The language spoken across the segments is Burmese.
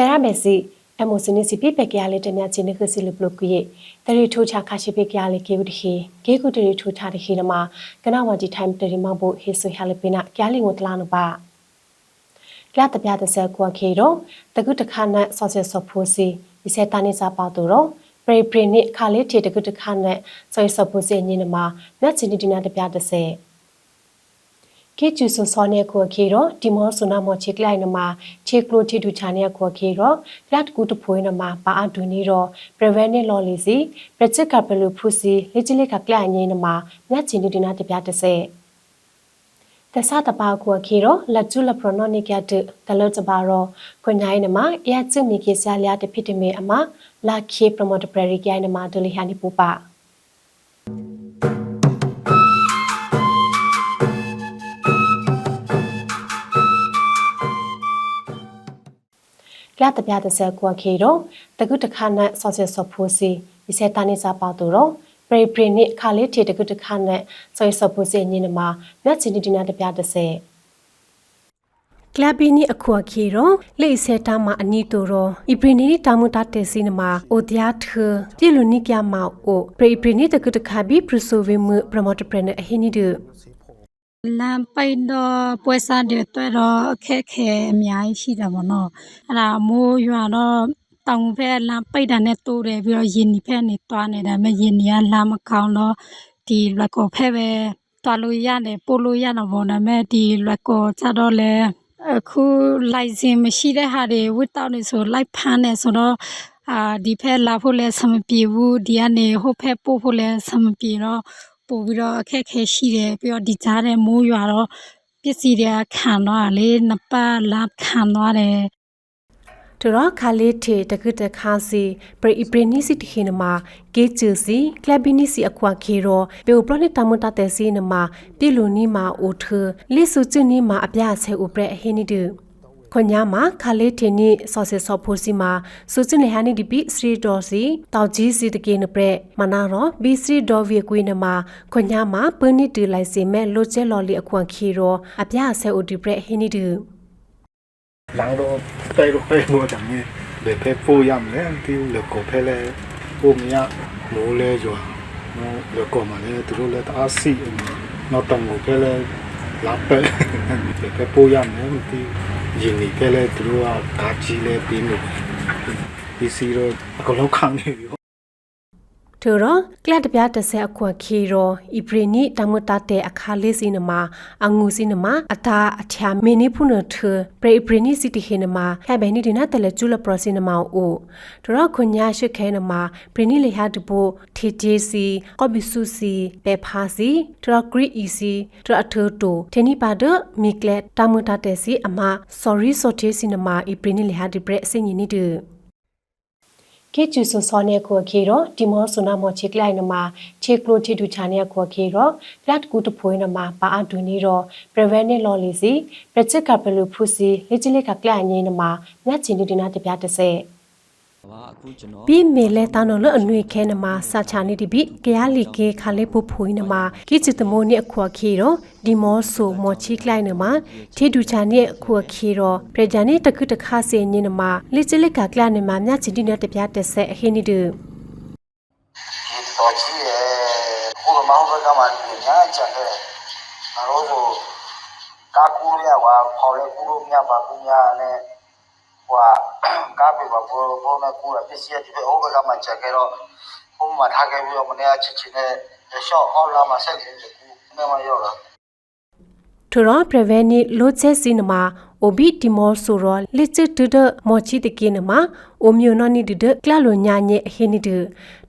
แต่ရမယ်စီအမိုစနေစီပြပကရလေးတမြချင်းနေခစီလပလကွေတရီထိုချခါရှိပကရလေးကေဝတခေကေကုတရီထိုချတခေနမှာကနဝဂျီထိုင်တရီမဘိုဟေဆွေဟလပိနာကျာလီငိုတလာနပါကလတပြတဲ့ဆက်ကွာခေတော့တကုတခါနဲ့ဆော့ဆက်ဆော့ဖိုစီဒီစက်တာနေစာပေါတော့ပရိပရိနိခါလေးထေတကုတခါနဲ့ဆော့ဆော့ဖိုစီညင်းနမှာမြတ်ချင်းဒီနာတပြတဲ့ဆက် ကေကျူဆိုစောနေကိုခေရောဒီမောဆုနာမောချေကလိုက်နမှာချေကလိုတီဒူချာနေကိုခေရောကလတ်ကူတဖွေးနမှာပါအဒူနီရော preventive law လီစီပရချစ်ကပလူဖူစီလေချီလေကကလညင်းနမှာမြတ်ချင်းဒီနာတပြတဲ့ဆက်တဆတပါကိုခေရောလက်ကျူလပရနောနိကတ်တလတ်ပါရောခွန်ញိုင်းနမှာအရချစ်မီကေဆာလျာတဖြစ်တမေအမလာခေပရမတ်ပရရီကိုင်းနမှာဒလီဟာနိပူပါ ကလတပြတဲ့ဆက်ကွာခေတော့တကုတခါနဲ့ဆော့ဆက်ဆော့ဖိုစီဒီစက်တာနေစာပါတော့ပရိပရိနိခါလေးထေတကုတခါနဲ့ဆော့ဆော့ဖိုစီညင်းမှာမြတ်ချင်းဒီနာတပြတဲ့ဆက်ကလဘီနီအခုအခေရောလေစက်တာမှာအနီတိုရောဣပရိနီတာမူတာတေစီနမှာအိုဒီယာထပြေလူနိကမောက်အိုပရိပရိနိတကုတခါဘီပရဆိုဝေမပရမတ်ပရနအဟိနီဒ လမ်းပိတ်တော့ပွဲစားတွေတွေ့တော့အခက်ခဲအများကြီးရှိတာပေါ့နော်အဲ့ဒါမိုးရွာတော့တောင်ဖက်လမ်းပိတ်တာနဲ့တိုးတယ်ပြီးတော့ရင်ဒီဖက်နေတွားနေတာမဲ့ရင်ဒီကလမ်းမကောင်းတော့ဒီလွက်ကိုဖက်ပဲတွားလို့ရတယ်ပို့လို့ရတော့ပေါ့ဒါမဲ့ဒီလွက်ကိုကျတော့လေအခုလိုက်စင်မရှိတဲ့ဟာတွေဝတ်တောက်နေဆိုလိုက်ဖမ်းနေဆိုတော့အာဒီဖက်လာဖို့လဲဆမပြေဘူးဒီကနေဟိုဖက်ပို့ဖို့လဲဆမပြေတော့ ပို့ပြီးတော့အခက်ခဲရှိတယ်ပြီးတော့ဒီကြားတဲ့မိုးရွာတော့ပစ္စည်းတွေကခံသွားတာလေနှစ်ပတ်လာခံသွားတယ်တရခါလေးထေတကုတခါစီပရိပရိနိစီတခိနမှာကေချူစီကလဘီနိစီအခွာခေရောပေပရနတမတတဲ့စီနမှာပြေလူနီမှာအိုထလိစုချနီမှာအပြဆဲဥပရအဟိနိဒ ခွန်ညာမှာခါလေးထေနိဆော့စစ်ဆော့ဖိုစီမှာစုချနေဟနိဒီပိစရီဒေါ်စီတောက်ကြီးစီတကေနပရမနာရောဘီစရီဒေါ်ဗီကွေနမှာခွန်ညာမှာပနိတူလိုက်စီမဲ့လိုချဲလော်လီအခွန်ခေရောအပြဆဲဥဒီပရအဟိနိဒလမ်းတော့တိုက်တော့ပဲလို့တယ်မြေဘယ်ဖက်ပို့ရမလဲဒီလောကဖက်လဲပို့မရမိုးလဲရွာနော်လောကမှာလဲသူတို့လဲတအားစီနော်တောင်ကိုဖက်လဲလာပဲဘယ်ဖက်ပို့ရမလဲဒီ ရင်ဒီဖက်လဲသူတို့ကဓာကြီးလဲပြီးနေဒီစီတော့အကလောက်ခံနေပြီ ထိုရောကလတ်တပြတဆဲအခွန်ခီရောဣပရိနိတမတတဲ့အခါလေးစီနမအငူစီနမအတာအချာမင်းနိဖုနထပရိပရိနိစီတီဟေနမဟဲဘဲနိဒီနာတလေကျူလပရစီနမအိုထိုရောခွန်ညာရှိခဲနမပရိနိလေဟာတဘိုထေဂျေစီကောဘီဆူစီပေဖာစီထိုရောဂရိအီစီထိုအထောတိုထေနိပါဒမီကလက်တမတတဲ့စီအမ sorry ဆိုတေစီနမဣပရိနိလေဟာဒီပရအစင်ညနိတူ ကေကျူဆိုစောနေကိုခေရောဒီမောဆုနာမောချေကလိုက်နမှာချေကလိုတီဒူချာနေကိုခေရောဖလတ်ကူတဖွေးနမှာပါအဒူနီရော preventive law လီစီပရချစ်ကပလူဖူစီလေချီလေကကလိုက်ငင်းနမှာမြတ်ချင်ဒီနာတပြတဲ့ဆက် ပါအခုကျွန်တော်ပြီးမေလဲတောင်းတော့လအနွေခဲနမှာစာချာနေဒီဘိကရလီကေခါလေးဖို့ဖွေးနမှာကိချစ်တမိုးနေအခွာခေရောဒီမောဆိုမောချီကလိုက်နမှာထေဒူချာနေအခွာခေရောပရဂျာနေတကုတခါစေညင်းနမှာလေချီလေကကလိုက်နမှာမြတ်ချင်ဒီနာတပြတဲ့ဆက်အဟင်းနီဒူဒီတော်ကြီးရဲ့ဟိုမောင်ဘက်ကမှဒီညာချန်တဲ့ငါတို့ကိုကာကူရရပါဖော်လဲကူလို့မြတ်ပါကူညာနဲ့ ဟိုကားပြပါဘောဘောနဲ့ကူရပစ္စည်းဒီဘက်ဟိုဘက်ကမှချက်ခဲ့တော့ဟိုမှာထားခဲ့ပြီးတော့မနေ့ကချစ်ချင်တဲ့ရှော့အော်လာမှာဆက်နေတယ်ကူနေမရောက်လာထရပရဗနီလိုချက်စီနမှာအိုဘီတီမောဆိုရလက်ချတူဒမောချီတကိနမှာအိုမျိုးနော်နီဒဒကလလိုညာညေအဟိနိဒ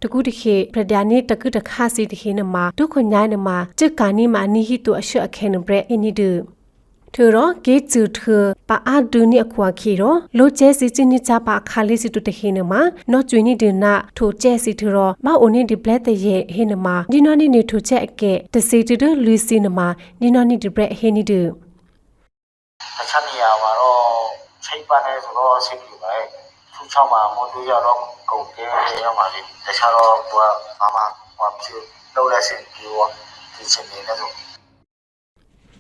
တကူတခေပရဒာနီတကု ထရကေချူထပါအဒူနီအခွာခီရောလိုချဲစီချနိချပါခါလေးစီတုတခေနမှာနော်ကျွေနီဒနာထိုချဲစီထရမအိုနီဒီပလက်တရဲ့ဟိနမှာဒီနော်နီနေထိုချဲအကဲတစီတူလူစီနမှာဒီနော်နီဒီဘရဟိနိဒတခြားနေရာမှာတော့ချိတ်ပန်းနေဆိုတော့စိတ်ပြပါရဲ့သူ့ချောင်းမှာမွန်တူရတော့ကုန်ကဲရမှာလေတခြားတော့ဟိုကဘာမှဟိုဖြစ်လောက်လက်စင်ပြီးတော့ဒီချင်းနေနေဆို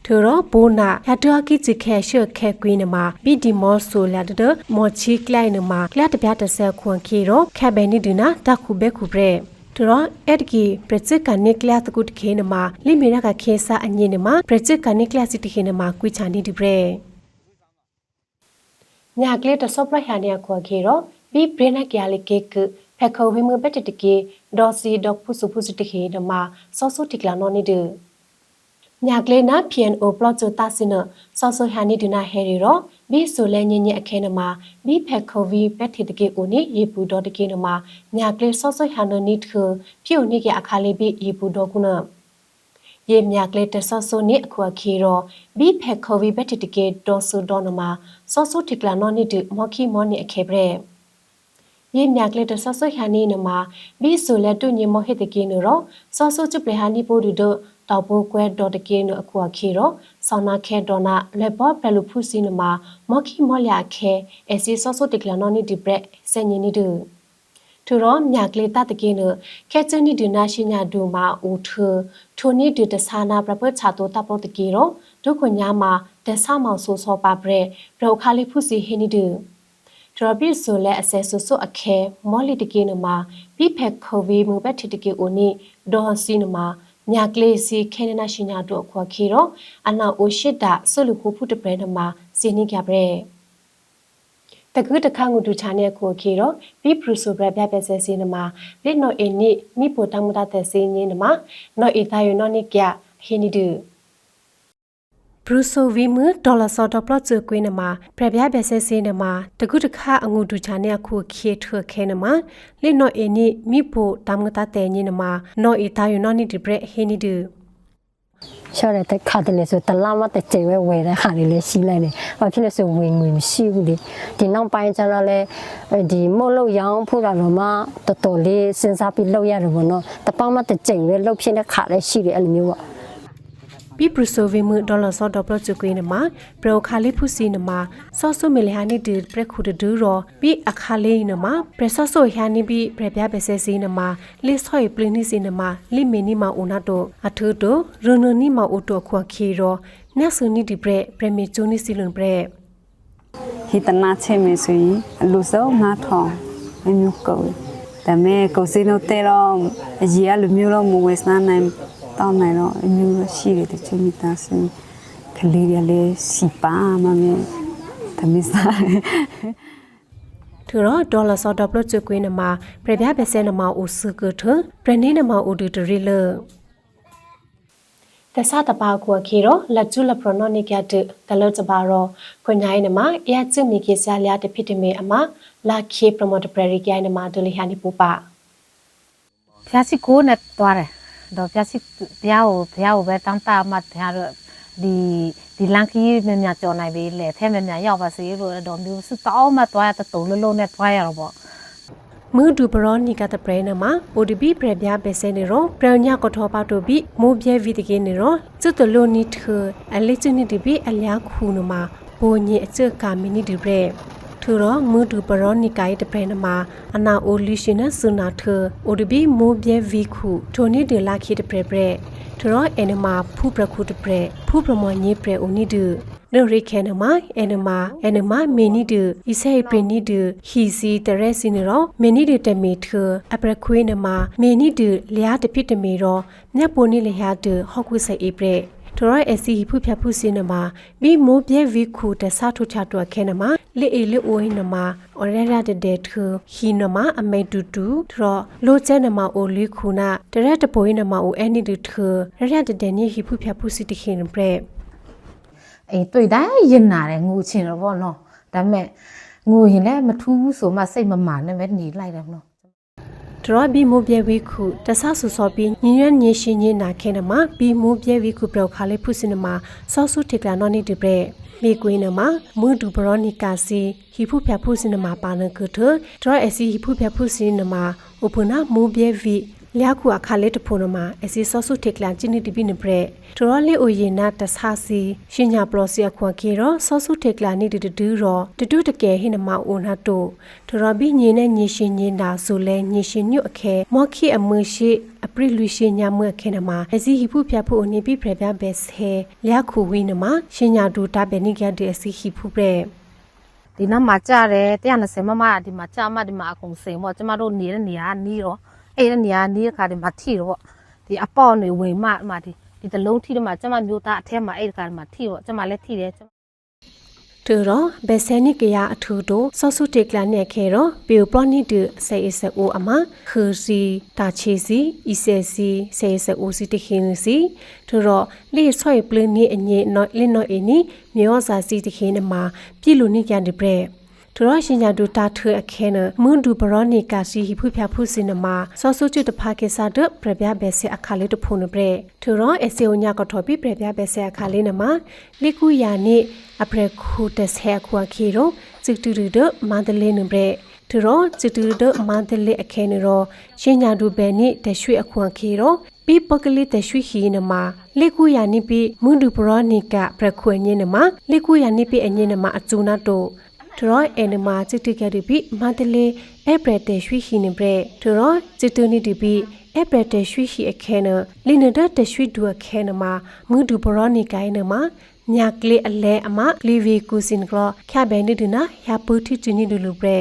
ထိုတော့ဘိုနာရတကိချခဲရှေခဲကွေးနမှာဘီဒီမောဆိုလာဒမော်ချီကလိုင်နမှာကလတ်တပြတ်တဆဲခွန်ခီရောခက်ဘဲနီဒနာတခုဘဲခုပရဲသူတော့အဲ့ဒီပရစ်ကနိကလတ်ကုတ်ခဲနမှာလိမီရကခဲစာအညင်နမှာပရစ်ကနိကလတ်စီတခဲနမှာကွိချာနီဒီပရဲညာကလေးတဆော့ပရဟာနီယခွန်ခီရောဘီဘရနကရလီကေကဖက်ခိုဝိမဘက်တတကေဒေါ်စီဒေါဖုစုဖုစုတခဲနမှာဆော့ဆော့တိကလာနော်နီဒ ညာကလေးနာ PNO ပလော့ချတာစင်ဆော့ဆော့ဟာနီဒနာဟဲရီရောဘီဆိုလဲညင်ညအခဲနမှာဘီဖက်ခိုဝီပက်တီတကေအိုနီယေပူဒေါ်တကေနမှာညာကလေးဆော့ဆော့ဟာနနီတခဖြိုနိကအခါလေးဘီယေပူဒေါ်ကုနာယေမြကလေးတဆော့ဆော့နိအခွာခီရောဘီဖက်ခိုဝီပက်တီတကေဒေါ်ဆူဒေါ်နမှာဆော့ဆော့တိကလာနော်နီဒမော်ခီမော်နီအခဲဘရဲယေမြကလေးတဆော့ဆော့ဟာနီနမှာဘီဆိုလဲတူညမောဟစ်တကေနရောဆော့ဆော့ချပလဟာနီပိုဒူဒ တောက်ပိုးကွဲဒေါ်တကေနအခွာခီရောဆောင်းနာခဲဒေါ်နာလက်ဘောဘယ်လိုဖုစီနမှာမော်ခီမော်လျာခဲအစီဆော့ဆော့တိကလာနော်နီဒီဘရက်ဆန်ညနီဒူသူရောမြကလေးတတကေနခဲချနီဒနာရှိညာဒူမာဦးထထိုနီဒီတဆာနာပပချာတိုတပ်ပုတ်တကေရောဒုခွညာမှာတဆာမောင်ဆိုဆောပါဘရက်ဘရောခါလီဖုစီဟီနီဒူဒရဘစ်ဆိုလဲအဆဲဆူဆူအခဲမော်လီတကေနမှာပြဖက်ခိုဗီမူဘက်ထတကေအိုနီဒေါ်စီနမှာ ညာကလေးစီခဲနနာရှိညာတို့အခွာခေရောအနာအိုရှိတာဆလူခုဖုတပရနမှာစီနီကြပရဲတကူတခါငူတူချာနေကိုခေရောဘီပရူဆိုဘရပြပြဆဲစီနမှာလက်နော်အင်းနိမိပိုတမတတဲ့စီညင်းနမှာနော်အီတာယနော်နိကဟီနီဒူ ဘရူဆိုဗီမဒေါ်လာစော်တော့ပလော့ချကွေးနမှာပြပြပြဆဲစီနမှာတကူတခါအငူတူချာနေခုခေထွခဲနမှာလက်နော်အင်းနိမိပိုတမတတဲ့ညင်းနမှာနော်အီတာယနော်နိဒီဘရဟီနီဒူရှော့တဲ့ခါတလေဆိုတလားမတဲ့ကျေဝဲဝဲတဲ့ခါလေးလေးရှိလိုက်တယ်။ဘာဖြစ်လဲဆိုဝင်ငွေမရှိဘူးလေ။ဒီနောက်ပိုင်းကျတော့လေဒီမို့လို့ရောင်းဖို့တော့မှတော်တော်လေးစဉ်းစားပြီးလုပ်ရတယ်ပေါ့နော်။တပောင်းမတဲ့ကျေဝဲလုပ်ဖြစ်တဲ့ခါလေးရှိတယ်အဲ့လိုမျိုးပေါ့။ ပြပရဆိုဗီမဒေါ်လာစောဒေါ်ပလချကွေးနမှာပရောခါလေးဖုစီနမှာဆော့ဆုမီလဟာနီဒီပရခုဒဒူရောပြီးအခါလေးနမှာပရဆော့ဆိုဟာနီပြီးပရပြပဲဆဲစီနမှာလိဆွိပလနီစီနမှာလိမီနီမာအိုနာတိုအထုတိုရနနီမာအိုတိုခွန်ခီရောနက်ဆူနီဒီပရပရမီချူနီစီလွန်ပရဟိတနာချေမေဆိုရင်အလူစုံငါထောင်အမျိုးကိုဒါမဲ့ကိုစီနိုတဲတော့အကြီးအလူမျိုးတော့မဝေစနာနိုင် တောင်းနိုင်တော့အမျိုးရှိတယ်တချို့မိသားစုကလေးရလေစီပါမမေတမစားထူရောဒေါ်လာစောဒေါ်ပလချကွေးနမှာပရပြပဲဆဲနမှာအိုစကထပရနီနမှာအိုဒူတရီလတဆတပါကွာခေရောလက်ကျူလပရနိုနိကတ်တလတ်ပါရောခွန်ញိုင်းနမှာအရချစ်မီကေဆာလျာတဖြစ်တမေအမလာခေပရမိုတပရရီကိုင်းနမှာဒလီဟာနီပူပါဖျားစီကိုနဲ့သွားတယ် တော့ဖျားစီဘုရားကိုဘုရားကိုပဲတောင်းတမှဘုရားတို့ဒီဒီလန်ကီးမြမြကြော်နိုင်ပြီလေထဲမြမြရောက်ပါစေလို့တော့မျိုးစတောင်းမှသွားရတဲ့တုံလုံးလုံးနဲ့သွားရတော့ပေါ့မူဒူပရောနီကတပရနမှာ ODB ပရပြပဲစဲနေရောပရညာကထောပါတိုဘီမိုးပြဲဗီတကေနေရောကျွတ်တလိုနီထအလေးချနီဒီဘီအလျာခုနမှာဘိုညေအချက်ကမီနီဒီဘရ ထူရောမူဒူပရောနီကိုင်တပရနမှာအနာအိုလီရှင်နဆုနာထ ODB မိုးပြဲဗီခုထိုနီဒီလာခိတပရပရထူရောအနမဖူပရခုတပရဖူပရမညေပရအိုနီဒူနိုရိခဲနမအနမအနမမီနီဒူဣဆေပရီနီဒူဟီစီတရဲစီနီရောမီနီဒူတမီထအပရခွေးနမမီနီဒူလျာတဖြစ်တမီရောမြတ်ပိုနီလျာဒူဟောက်ကွဆေဧပရ ထရိုအစီဖုဖြတ်ဖုစင်းနမဘီမိုးပြဲဗီခုတဆထုချတော့ခဲနမလေအေလေအိုဟိနမအော်ရရတဲ့တဲ့ထဟီနမအမေတူတူထရလိုချဲနမအိုလီခုနာတရက်တပိုးနမအိုအနီတူထရရတဲ့တဲ့ညဟီဖုဖြတ်ဖုစီတခင်ပရအေးတွေ့တိုင်းရင်နာတယ်ငိုချင်တော့ပေါ့နော်ဒါပေမဲ့ငိုရင်လည်းမထူးဘူးဆိုမှစိတ်မမာနဲ့ပဲหนีလိုက်တယ်နော်ဒ ရဘီမိုပြဲဝီခုတဆဆူစောပြီးညညညရှင်ညနာခဲနမဘီမိုပြဲဝီခုပြောက်ခါလေးဖုစင်နမဆောဆုထေကလာနော်နိဒီပရဲမေကွေးနမမူဒူဘရောနီကာစီဟီဖုဖျဖုစင်နမပါနကထဒရအစီဟီဖုဖျဖုစင်နမဥပနာမိုပြဲဝီ လျာခုအခါလေးတဖို့နမှာအစီဆောဆုထေကလန်ချိနိတိပိနပရက်ထရောလေအိုယေနာတဆာစီရှင်ညာပလောစီအခွန်ကေရောဆောဆုထေကလန်နိတတူရောတတုတကယ်ဟိနမအိုနာတိုထရောဘိညင်းနဲ့ညရှင်ညင်းတာဆိုလဲညရှင်ညွတ်အခဲမော့ခိအမွရှိအပရိလူရှင်ညာမွဲ့ခဲနမှာအစီဟိဖုဖျက်ဖို့အနေပြပြပြဘက်ဆဲလျာခုဝိနမှာရှင်ညာဒူတာဘယ်နိကတဲ့အစီဟိဖုပရက်ဒီနားမှာကြားတယ်120မမဒီမှာကြားမဒီမှာအကုန်စိန်ပေါ့ကျမတို့နေတဲ့နေရာနီးတော့ အဲ့ဒီနေရာနီးတဲ့ခါဒီမှာထိတော့ပေါ့ဒီအပေါ့နေဝင်မအမဒီဒီတလုံးထိတော့မှကျမမျိုးသားအထက်မှာအဲ့ဒီခါဒီမှာထိတော့ကျမလည်းထိတယ်ကျမတူရောဘယ်ဆယ်နိကရအထူတို့ဆောဆုတေကလနဲ့ခဲရောပေပရနိတဆေအစအိုအမခူစီတာချီစီအီဆေစီဆေအစအိုစီတခင်းစီတူရောလေဆွဲပလင်းနိအညေနော်လင်းနော်အင်းနီမြေောစာစီတခင်းနမှာပြည်လူနိကန်ဒီဘရက် တူရရှင်ညာဒူတာထွေအခဲနမွန်ဒူဘရောနီကာစီဟိဖုဖျာဖုစင်နမှာဆောဆုကျွတဖာကေစာဒပရပြဘဲဆေအခါလေးတဖုန်ဘရက်တူရအစေအိုညာကထော်ပိပရပြဘဲဆေအခါလေးနမှာလိကူယာနိအပရခုတဆဲခွာခီရောစစ်တူတူဒမန္တလေးနဘရက်တူရစစ်တူတူဒမန္တလေးအခဲနရောရှင်ညာဒူဘဲနိတရွှေအခွန်ခီရောပိပကလေးတရွှေခီနမှာလိကူယာနိပိမွန်ဒူဘရောနီကာပရခွေညင်းနမှာလိကူယာနိပိအညင်းနမှာအကျူနာတို ထရောအန်နမာချစ်တိကရီပီမန္တလေးအပရတေရွှီဟီနေဘရထရောချစ်တူနီဒီပီအပရတေရွှီဟီအခဲနလင်းနဒတရွှီဒူအခဲနမှာမူဒူဘရောနီကိုင်းနမှာညာကလေးအလဲအမကလီဗီကူစင်ကလခဘဲနေဒနာရပူတီချီနီဒူလူဘရ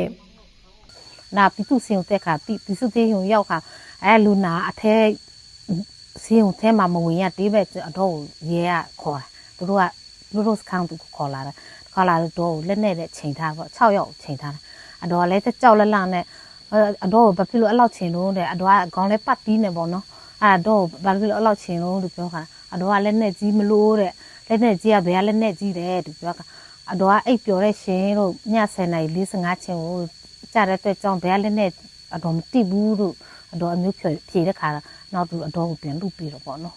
နာပိတုစင်တဲ့ခါပိပိစုသေးရုံရောက်ခါအဲလူနာအထဲစင်ုံထဲမှာမဝင်ရတေးပဲအတော့ရဲကခေါ်တာသူတို့ကလူတို့စခန်းသူခေါ်လာတာ ခေါ်လာတော့လက်နဲ့နဲ့ချိန်ထားပေါ့6ရောက်ချိန်ထားတာအတော့လည်းကြောက်လက်လန့်နဲ့အတော့ဘာဖြစ်လို့အဲ့လောက်ချိန်လို့တဲ့အတော့ကခေါင်းလဲပတ်တီးနေပေါ့နော်အဲ့တော့ဘာဖြစ်လို့အဲ့လောက်ချိန်လို့လို့ပြောခါအတော့ကလက်နဲ့ကြီးမလို့တဲ့လက်နဲ့ကြီးကဘယ်ကလက်နဲ့ကြီးတယ်သူပြောခါအတော့ကအိပ်ပျော်တဲ့ရှင်တို့ည10နာရီ45ချိန်ကိုကြတဲ့အတွက်ကြောင့်ဘယ်လည်းနဲ့အတော်မတိဘူးလို့အတော်အမျိုးဖြေဖြေတဲ့ခါနောက်သူအတော်ကိုပြန်လူပြီးတော့ပေါ့နော်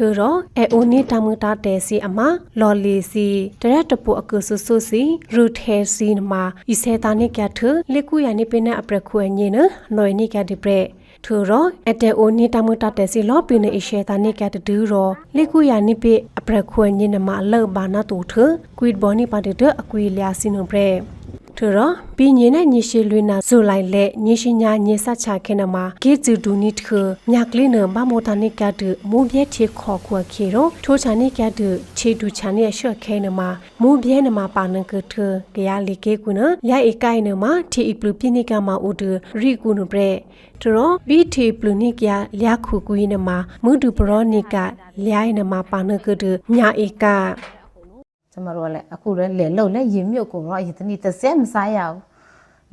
ထရောအအိုနီတမတာတဲစီအမလော်လီစီတရက်တပူအကုဆူဆူစီရူထဲစီနမှာဤစေတာနိကထလေကူယာနိပိနအပရခွေညင်းနော်နိကဒီပရက်ထရောအတဲအိုနီတမတာတဲစီလောပိနအရှေတာနိကတဒူရောလေကူယာနိပိအပရခွေညင်းနမှာလောဘာနာတူထကွီဘောနိပါတေဒအကွီလျာစီနပရက် ထရဘီညင်းနဲ့ညရှိလွေနာဇိုလိုက်လက်ညရှိညာညစချခဲနမှာဂေဇူဒူနီထမြကလေးနမမိုတာနိကတ်မူပြဲချေခေါ်ခွာခေရောထိုချာနိကတ်ချေဒူချာနိရှော့ခဲနမှာမူပြဲနမှာပါနကထကရလီကေကုနရိုက်အကိုင်နမှာတီအပလူပိနိကမှာဥဒရီကုနဘရဲထရဘီတီပလူနိကလျာခုကွီနမှာမူဒူပရောနိကလျိုင်းနမှာပါနကတညာဧက ကျမတို့ကလည်းအခုလည်းလေလုံလည်းရင်မြုပ်ကုန်တော့အရင်တနေ့တစ်စက်မစားရဘူး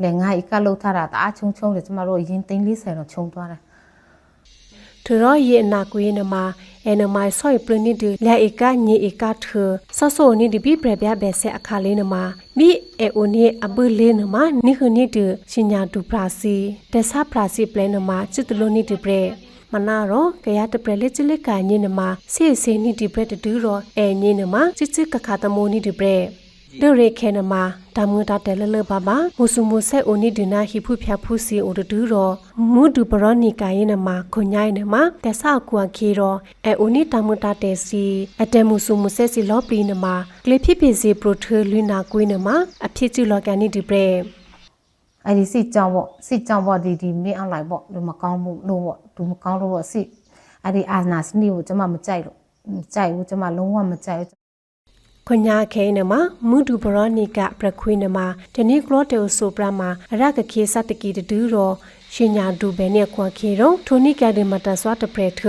လေငါဤကလှုပ်ထားတာတအားချုံချုံတယ်ကျမတို့ရင်သိန်း40တော့ချုံသွားတယ်ထရောယေနာကွေနမအနမိုင်ဆွိပရနိဒလက်ဧကညေဧကထဆဆောနိဒီပိပရပြဘဲဆက်အခါလေးနမမိအေအိုနီအဘလေးနမနိခနိဒရှင်ညာတူပရာစီတဆပရာစီပလဲနမချစ်တလိုနိဒီပရ မနာရောကရတပရလက်ချလက်ကာညေနမစေစေနိဒီပရတဒူရောအဲညေနမချစ်ချစ်ကခါတမိုနိဒီပရဒရေခဲနမတမွတာတဲလလဘဘာမုဆုမုဆေအိုနီဒနာဟိဖုဖျာဖုစီအိုဒူရောမူဒူပရောနီကာယနမခွန်ညိုင်းနမတဆာကွာခေရောအဲအိုနီတမွတာတဲစီအတဲမုဆုမုဆေစီလောပရီနမကလေဖြစ်ဖြစ်စီပရိုထလွိနာကွေးနမအဖြစ်ချီလောကန်နီဒီပရဲ အဲ့ဒီစစ်ကြောင်ပေါ့စစ်ကြောင်ပေါ့ဒီဒီမင်းအောင်လိုက်ပေါ့လူမကောင်းမှုလို့ပေါ့သူမကောင်းလို့ပေါ့စစ်အဲ့ဒီအာနာစနီကိုကျမမကြိုက်လို့မကြိုက်ဘူးကျမလုံးဝမကြိုက်ဘူးခွညာခဲနမမူဒူဘရောနီကပရခွေနမတနိကလောတေဆိုပရမအရကခေစတကီတူရောရှင်ညာဒူဘဲနဲ့ခွန်ခေရောထိုနိကဒေမတဆွာတပရထ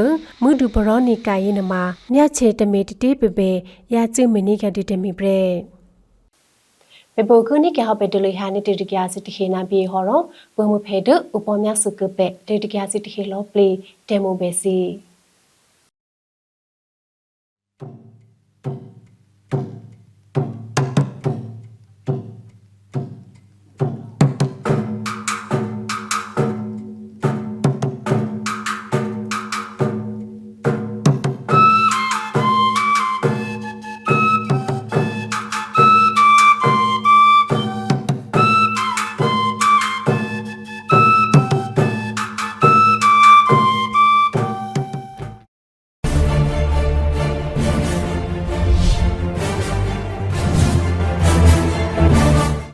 မူဒူဘရောနီကယနမမြတ်ချေတမေတတိပေပေရာကျမနိကတိတမီပရဲ မေဘိုကုနိကဟပဒလိဟာနိတေတကယာစစ်တခေနာပြေဟောရောဘွမဖေဒဥပမယစုကပတေတကယာစစ်တခေလောပလီတေမိုဘေစီ